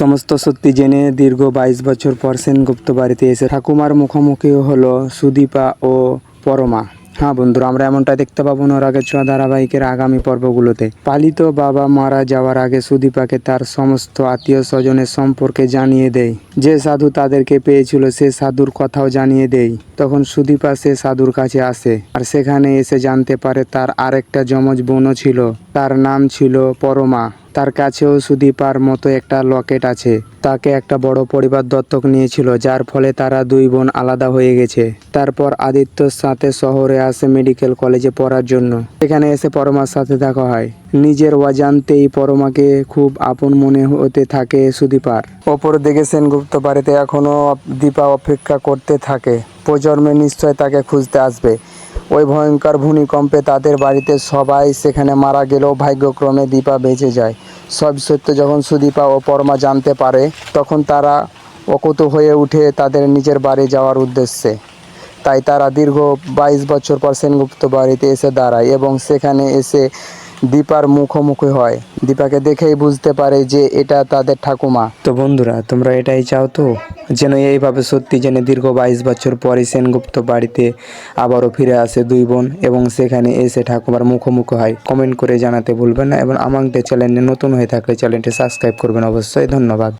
সমস্ত সত্যি জেনে দীর্ঘ বাইশ বছর পর সেনগুপ্ত বাড়িতে এসে ঠাকুমার মুখোমুখি হলো সুদীপা ও পরমা। হ্যাঁ বন্ধুরা, আমরা এমনটা দেখতে পাবো আগে ছোঁয়া ধারাবাহিকের আগামী পর্বগুলোতে। পালিত বাবা মারা যাওয়ার আগে সুদীপাকে তার সমস্ত আত্মীয় স্বজনের সম্পর্কে জানিয়ে দেয়। যে সাধু তাদেরকে পেয়েছিল সে সাধুর কথাও জানিয়ে দেয়। তখন সুদীপা সে সাধুর কাছে আসে আর সেখানে এসে জানতে পারে তার আরেকটা যমজ বোনও ছিল। তার নাম ছিল পরমা। তার কাছেও সুদীপার মতো একটা লকেট আছে। তাকে একটা বড় পরিবার দত্তক নিয়েছিল, যার ফলে তারা দুই বোন আলাদা হয়ে গেছে। তারপর আদিত্যর সাথে শহরে আসে মেডিকেল কলেজে পড়ার জন্য। সেখানে এসে পরমার সাথে দেখা হয়। নিজের অজান্তেই পরমাকে খুব আপন মনে হতে থাকে সুদীপার। অপর দিকে সেনগুপ্ত বাড়িতে এখনও দীপা অপেক্ষা করতে থাকে। প্রজন্মে নিশ্চয় তাকে খুঁজতে আসবে। ওই ভয়ঙ্কর ভূমিকম্পে তাদের বাড়িতে সবাই সেখানে মারা গেলেও ভাগ্যক্রমে দীপা বেঁচে যায়। সব সত্য যখন সুদীপা ও পরমা জানতে পারে, তখন তারা অকুত হয়ে উঠে তাদের নিজের বাড়ি যাওয়ার উদ্দেশ্যে। তাই তারা দীর্ঘ বাইশ বছর পর সেনগুপ্ত বাড়িতে এসে দাঁড়ায় এবং সেখানে এসে দীপার মুখোমুখি হয়। দীপাকে দেখেই বুঝতে পারে যে এটা তাদের ঠাকুমা। তো বন্ধুরা, তোমরা এটাই চাও তো? যেন এইভাবে সত্যি যেন দীর্ঘ বাইশ বছর পরে সেনগুপ্ত বাড়িতে আবারও ফিরে আসে দুই বোন এবং সেখানে এসে ঠাকুমার মুখোমুখি হয়। কমেন্ট করে জানাতে ভুলবেন না এবং আমাদের চ্যানেলে নতুন হয়ে থাকলে চ্যানেলটি সাবস্ক্রাইব করবেন অবশ্যই। ধন্যবাদ।